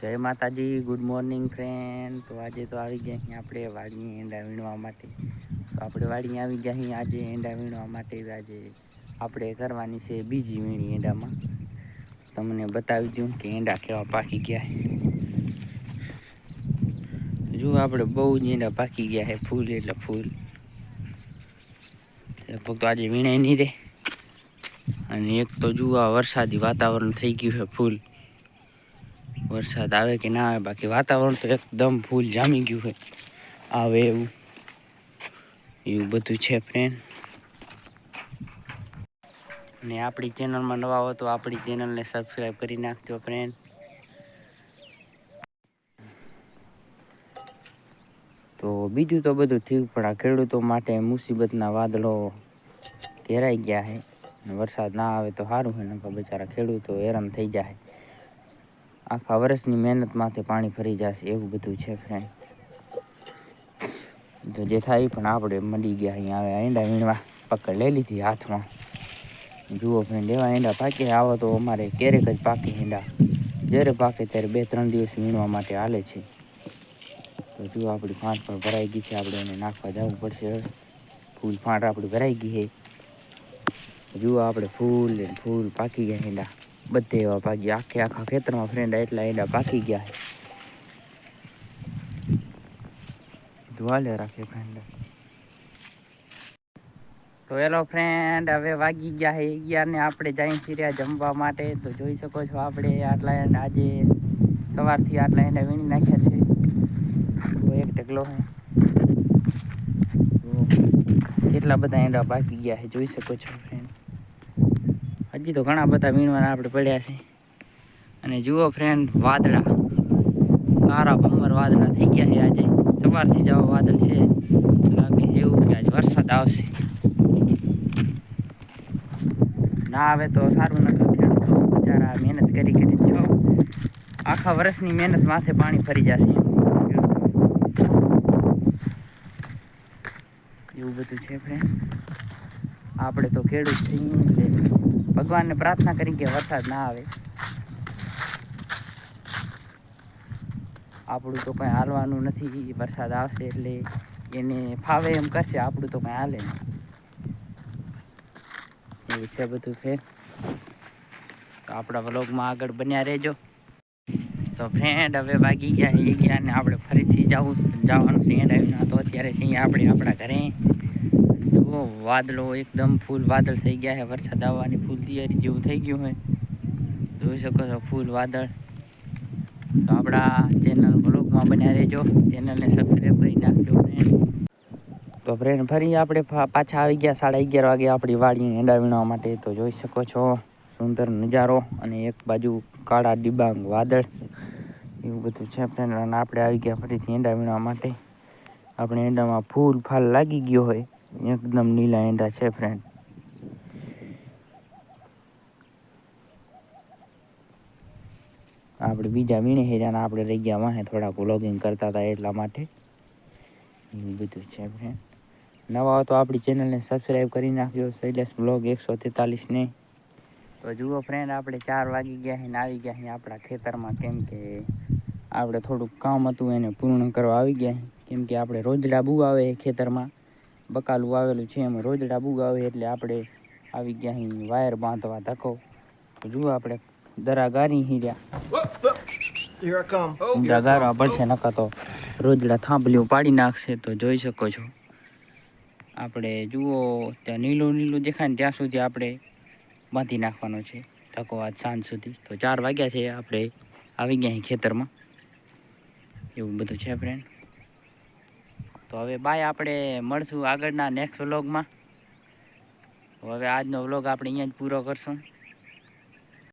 જય માતાજી good morning friend તો આજે તો આવી ગયા અહીં આપણે વાડીએ એંડા વીણવા માટે. તો આપણે વાડીએ આવી ગયા અહીં આજે એંડા વીણવા માટે. આજે આપણે કરવાની છે બીજી વીણી એંડામાં. તમને બતાવી દઉં કે એંડા કેવા પાકી ગયા જો આપણે બહુ જ એંડા પાકી ગયા છે, ફૂલ એટલે ફૂલ. લગભગ તો આજે વીણાય નહીં રે. અને એક તો જુઓ વરસાદી વાતાવરણ થઈ ગયું છે ફૂલ. વરસાદ આવે કે ના આવે, બાકી વાતાવરણ તો એકદમ ફૂલ જામી ગયું હોય આવે એવું. એવું બધું છે ફ્રેન્ડ ને આપણી ચેનલમાં નવા હો તો આપણી ચેનલને સબસ્ક્રાઈબ કરી નાખજો ફ્રેન્ડ તો બીજું તો બધું ઠીક, પણ આ ખેડૂતો માટે મુસીબતના વાદળો ઘેરાઈ ગયા છે. વરસાદ ના આવે તો સારું હોય ને બિચારા ખેડૂતો હેરાન થઈ જાય આખા વર્ષની મહેનતમાંથી પાણી ફરી જશે, એવું બધું છે ફ્રેન્ડ તો જે થાય પણ આપણે મળી ગયા અહીંયા. આવે ઈંડા વીણવા પકડ લઈ લીધી હાથમાં. જુઓ ફ્રેન્ડ એવા ઈંડા પાકે, આવો તો અમારે ક્યારેક જ પાકે ઈંડા જ્યારે પાકે ત્યારે બે ત્રણ દિવસ વીણવા માટે હાલે છે. તો જુઓ આપણી ફાંટ પણ ભરાઈ ગઈ છે, આપણે એને નાખવા જવું પડશે ફૂલ ફાંટ આપણી ભરાઈ ગઈ છે. જુઓ આપણે ફૂલ ફૂલ પાકી ગયા ઈંડા બધે એવા પાકી આખે આખા ખેતરમાં ફ્રેન્ડ એટલા ઈંડા પાકી ગયા છે. ધુવાલે રાખે ફ્રેન્ડ તો હેલો ફ્રેન્ડ હવે વાગી ગયા છે અગિયાર ને આપણે જઈ રહ્યા જમવા માટે. તો જોઈ શકો છો આપણે આટલા એને આજે સવારથી આટલા એને વીણી નાખ્યા છે. તો એક ઢગલો છે. તો કેટલા બધા એંડા પાકી ગયા છે જોઈ શકો છો ફ્રેન્ડ હજી તો ઘણા બધા વીણવાના આપણે પડ્યા છે. અને જુઓ ફ્રેન્ડ વાદળા. કારા ભમર વાદળા થઈ ગયા છે આજે. સવારથી જ વાદળ છે. લાગે એવું કે આજે વરસાદ આવશે. ના આવે તો સારું નથી ખેડૂતો બિચારા મહેનત કરી કરી છો. આખા વર્ષની મહેનત માથે પાણી ફરી જશે. એવું બધું છે ફ્રેન્ડ આપણે તો ખેડૂત થઈ એટલે ભગવાનને પ્રાર્થના કરી કે વરસાદ ના આવે. આપણું તો કંઈ હાલવાનું નથી, વરસાદ આવશે એટલે એને ફાવે એમ કરશે, આપણું તો કંઈ હાલે નહીં. એવું છે બધું ફેર તો આપણા વ્લોગમાં આગળ બન્યા રહેજો. તો ફ્રેન્ડ હવે વાગી ગયા, એ ગયા ને આપણે ફરીથી જવું જવાનું સિંહ આવ્યું તો અત્યારે સિંહ આપણે આપણા ઘરે. જુઓ વાદળો એકદમ ફૂલ વાદળ થઈ ગયા છે. વરસાદ આવવાની ફૂલ તૈયારી જેવું થઈ ગયું હોય. જોઈ શકો છો ફૂલ વાદળ. તો આપણા ચેનલ બ્લોગમાં બન્યા રહેજો. ચેનલને સબસ્ક્રાઈબ કરી નાખજો ફ્રેન્ડ તો ફ્રેન્ડ ફરી આપણે પાછા આવી ગયા સાડા અગિયાર વાગે આપણી વાડી એંડા વીણવા માટે. તો જોઈ શકો છો સુંદર નજારો અને એક બાજુ કાળા ડિબાંગ વાદળ. એવું બધું છે ફ્રેન્ડ અને આપણે આવી ગયા ફરીથી એંડા વીણવા માટે. આપણે એંડામાં ફૂલ ફાલ લાગી ગયો હોય. એકદમ નીલા ઈંડા છે ફ્રેન્ડ આપણે બીજા વીણે હેરાન આપણે રહી ગયા વાહે થોડા વ્લોગિંગ કરતા હતા એટલા માટે. એવું બધું છે ફ્રેન્ડ નવા તો આપણી ચેનલને સબસ્ક્રાઈબ કરી નાખ્યો શૈલેષ બ્લોગ એકસો તેતાલીસને તો જુઓ ફ્રેન્ડ આપણે ચાર વાગી ગયા છે ને આવી ગયા છે આપણા ખેતરમાં. કેમ કે આપણે થોડુંક કામ હતું, એને પૂર્ણ કરવા આવી ગયા કેમ કે આપણે રોજડા બહુ આવે ખેતરમાં. બકાલું આવેલું છે. એમાં રોજડા બુગ આવે એટલે આપણે આવી ગયા અહીં વાયર બાંધવા ધક્કો. તો જુઓ આપણે દરા ગારી હીર્યા. ગારવા પડશે નકા તો રોજડા થાંભલીઓ પાડી નાખશે તો જોઈ શકો છો. આપણે જુઓ ત્યાં નીલું નીલું દેખાય ને ત્યાં સુધી આપણે બાંધી નાખવાનો છે. ધક્કો આજ સાંજ સુધી. તો ચાર વાગ્યા છે આપણે આવી ગયા અહીં ખેતરમાં. એવું બધું છે ફ્રેન્ડ હવે બાય આપણે મળશું આગળના નેક્સ્ટ વ્લોગમાં હવે આજનો વ્લોગ આપણે અહીંયા જ પૂરો કરશું.